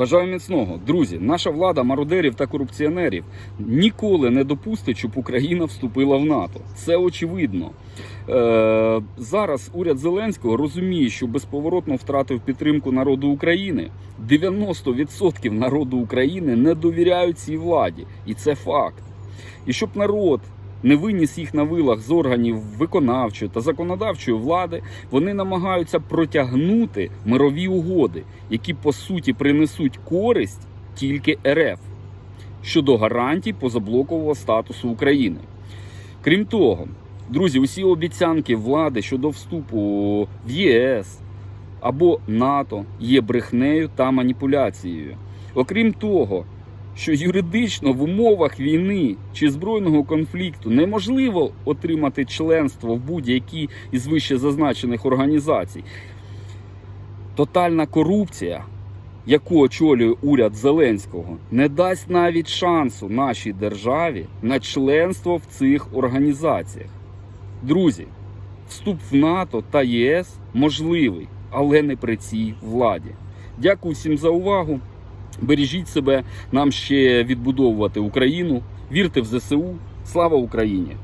Бажаю міцного, друзі. Наша влада мародерів та корупціонерів ніколи не допустить, щоб Україна вступила в НАТО. Це очевидно. Е, зараз уряд Зеленського розуміє, що безповоротно втратив підтримку народу України. 90% народу України не довіряють цій владі, і це факт. І щоб народ не виніс їх на вилах з органів виконавчої та законодавчої влади, вони намагаються протягнути мирові угоди, які по суті принесуть користь тільки РФ щодо гарантій позаблокового статусу України. Крім того, друзі, усі обіцянки влади щодо вступу в ЄС або НАТО є брехнею та маніпуляцією. Окрім того, що юридично в умовах війни чи збройного конфлікту неможливо отримати членство в будь-якій із вище зазначених організацій. Тотальна корупція, яку очолює уряд Зеленського, не дасть навіть шансу нашій державі на членство в цих організаціях. Друзі, вступ в НАТО та ЄС можливий, але не при цій владі. Дякую всім за увагу. Бережіть себе, нам ще відбудовувати Україну. Вірте в ЗСУ. Слава Україні!